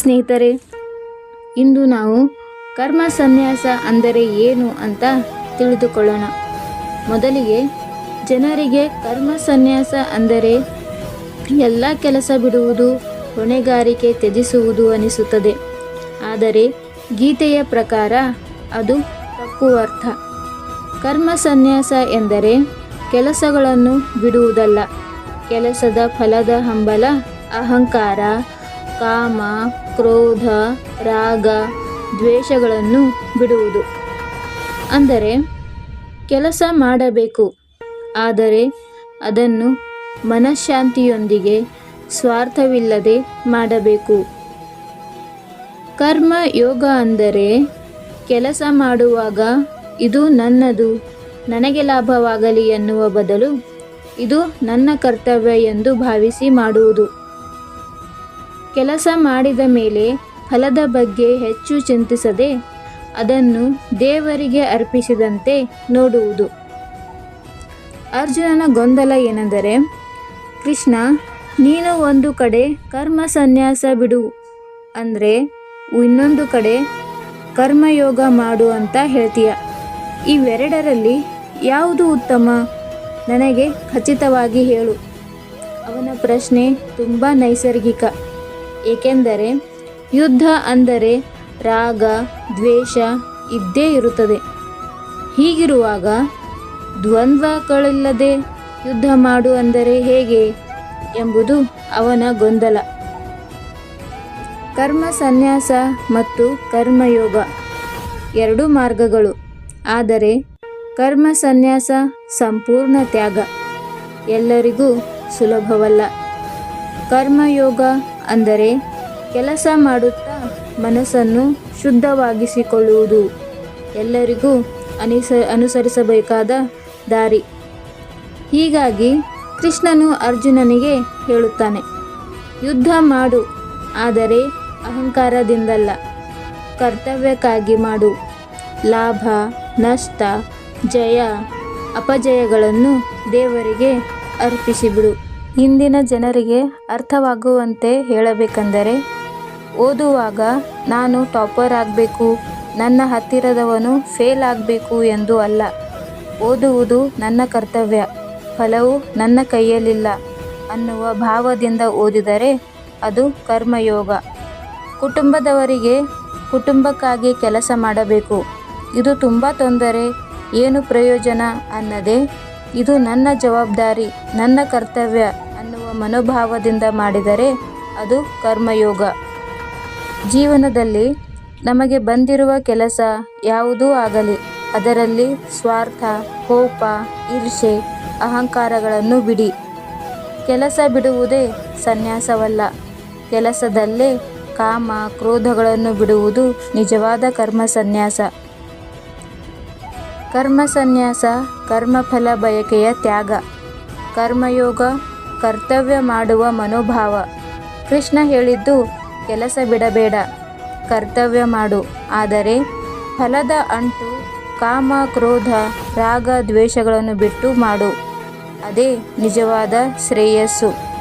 ಸ್ನೇಹಿತರೆ, ಇಂದು ನಾವು ಕರ್ಮ ಸನ್ಯಾಸ ಅಂದರೆ ಏನು ಅಂತ ತಿಳಿದುಕೊಳ್ಳೋಣ. ಮೊದಲಿಗೆ ಜನರಿಗೆ ಕರ್ಮ ಸನ್ಯಾಸ ಅಂದರೆ ಎಲ್ಲ ಕೆಲಸ ಬಿಡುವುದು, ಹೊಣೆಗಾರಿಕೆ ತ್ಯಜಿಸುವುದು ಅನಿಸುತ್ತದೆ. ಆದರೆ ಗೀತೆಯ ಪ್ರಕಾರ ಅದು ತಪ್ಪು ಅರ್ಥ. ಕರ್ಮ ಸನ್ಯಾಸ ಎಂದರೆ ಕೆಲಸಗಳನ್ನು ಬಿಡುವುದಲ್ಲ. ಕೆಲಸದ ಫಲದ ಹಂಬಲ, ಅಹಂಕಾರ ಕಾಮ, ಕ್ರೋಧ, ರಾಗ, ದ್ವೇಷಗಳನ್ನು ಬಿಡುವುದು. ಅಂದರೆ ಕೆಲಸ ಮಾಡಬೇಕು. ಆದರೆ ಅದನ್ನು ಮನಃಶಾಂತಿಯೊಂದಿಗೆ ಸ್ವಾರ್ಥವಿಲ್ಲದೆ ಮಾಡಬೇಕು. ಕರ್ಮ ಯೋಗ ಅಂದರೆ ಕೆಲಸ ಮಾಡುವಾಗ ಇದು ನನ್ನದು, ನನಗೆ ಲಾಭವಾಗಲಿ ಎನ್ನುವ ಬದಲು ಇದು ನನ್ನ ಕರ್ತವ್ಯ ಎಂದು ಭಾವಿಸಿ ಮಾಡುವುದು. ಕೆಲಸ ಮಾಡಿದ ಮೇಲೆ ಫಲದ ಬಗ್ಗೆ ಹೆಚ್ಚು ಚಿಂತಿಸದೆ ಅದನ್ನು ದೇವರಿಗೆ ಅರ್ಪಿಸಿದಂತೆ ನೋಡುವುದು. ಅರ್ಜುನನ ಗೊಂದಲ ಏನೆಂದರೆ, ಕೃಷ್ಣ, ನೀನು ಒಂದು ಕಡೆ ಕರ್ಮ ಸನ್ಯಾಸ ಬಿಡು ಅಂದರೆ ಇನ್ನೊಂದು ಕಡೆ ಕರ್ಮಯೋಗ ಮಾಡು ಅಂತ ಹೇಳ್ತೀಯ. ಇವೆರಡರಲ್ಲಿ ಯಾವುದು ಉತ್ತಮ? ನನಗೆ ಖಚಿತವಾಗಿ ಹೇಳು. ಅವನ ಪ್ರಶ್ನೆ ತುಂಬ ನೈಸರ್ಗಿಕ. ಏಕೆಂದರೆ ಯುದ್ಧ ಅಂದರೆ ರಾಗ, ದ್ವೇಷ ಇದ್ದೇ ಇರುತ್ತದೆ. ಹೀಗಿರುವಾಗ ದ್ವಂದ್ವಗಳಿಲ್ಲದೆ ಯುದ್ಧ ಮಾಡು ಅಂದರೆ ಹೇಗೆ ಎಂಬುದು ಅವನ ಗೊಂದಲ. ಕರ್ಮ ಸನ್ಯಾಸ ಮತ್ತು ಕರ್ಮಯೋಗ ಎರಡು ಮಾರ್ಗಗಳು. ಆದರೆ ಕರ್ಮ ಸನ್ಯಾಸ ಸಂಪೂರ್ಣ ತ್ಯಾಗ. ಎಲ್ಲರಿಗೂ ಸುಲಭವಲ್ಲ. ಕರ್ಮಯೋಗ ಅಂದರೆ ಕೆಲಸ ಮಾಡುತ್ತಾ ಮನಸ್ಸನ್ನು ಶುದ್ಧವಾಗಿಸಿಕೊಳ್ಳುವುದು. ಎಲ್ಲರಿಗೂ ಅನಿಸ, ಅನುಸರಿಸಬೇಕಾದ ದಾರಿ. ಹೀಗಾಗಿ ಕೃಷ್ಣನು ಅರ್ಜುನನಿಗೆ ಹೇಳುತ್ತಾನೆ, ಯುದ್ಧ ಮಾಡು, ಆದರೆ ಅಹಂಕಾರದಿಂದಲ್ಲ. ಕರ್ತವ್ಯಕ್ಕಾಗಿ ಮಾಡು. ಲಾಭ, ನಷ್ಟ, ಜಯ, ಅಪಜಯಗಳನ್ನು ದೇವರಿಗೆ ಅರ್ಪಿಸಿಬಿಡು. ಇಂದಿನ ಜನರಿಗೆ ಅರ್ಥವಾಗುವಂತೆ ಹೇಳಬೇಕೆಂದರೆ, ಓದುವಾಗ ನಾನು ಟಾಪರ್ ಆಗಬೇಕು, ನನ್ನ ಹತ್ತಿರದವನು ಫೇಲ್ ಆಗಬೇಕು ಎಂದು ಅಲ್ಲ. ಓದುವುದು ನನ್ನ ಕರ್ತವ್ಯ, ಫಲವು ನನ್ನ ಕೈಯಲ್ಲಿಲ್ಲ ಅನ್ನುವ ಭಾವದಿಂದ ಓದಿದರೆ ಅದು ಕರ್ಮಯೋಗ. ಕುಟುಂಬದವರಿಗೆ ಕುಟುಂಬಕ್ಕಾಗಿ ಕೆಲಸ ಮಾಡಬೇಕು. ಇದು ತುಂಬ ತೊಂದರೆ, ಏನು ಪ್ರಯೋಜನ ಅನ್ನದೆ, ಇದು ನನ್ನ ಜವಾಬ್ದಾರಿ, ನನ್ನ ಕರ್ತವ್ಯ. ಮನೋಭಾವದಿಂದ ಮಾಡಿದರೆ ಅದು ಕರ್ಮಯೋಗ. ಜೀವನದಲ್ಲಿ ನಮಗೆ ಬಂದಿರುವ ಕೆಲಸ ಯಾವುದೂ ಆಗಲಿ, ಅದರಲ್ಲಿ ಸ್ವಾರ್ಥ, ಕೋಪ ಈರ್ಷೆ ಅಹಂಕಾರಗಳನ್ನು ಬಿಡಿ. ಕೆಲಸ ಬಿಡುವುದೇ ಸನ್ಯಾಸವಲ್ಲ. ಕೆಲಸದಲ್ಲೇ ಕಾಮ, ಕ್ರೋಧಗಳನ್ನು ಬಿಡುವುದು ನಿಜವಾದ ಕರ್ಮ ಸನ್ಯಾಸ. ಕರ್ಮ ಸನ್ಯಾಸ ಕರ್ಮಫಲ ಬಯಕೆಯ ತ್ಯಾಗ. ಕರ್ಮಯೋಗ ಕರ್ತವ್ಯ ಮಾಡುವ ಮನೋಭಾವ. ಕೃಷ್ಣ ಹೇಳಿದ್ದು, ಕೆಲಸ ಬಿಡಬೇಡ, ಕರ್ತವ್ಯ ಮಾಡು. ಆದರೆ ಫಲದ ಅಂಟು, ಕಾಮ, ಕ್ರೋಧ, ರಾಗ, ದ್ವೇಷಗಳನ್ನು ಬಿಟ್ಟು ಮಾಡು. ಅದೇ ನಿಜವಾದ ಶ್ರೇಯಸ್ಸು.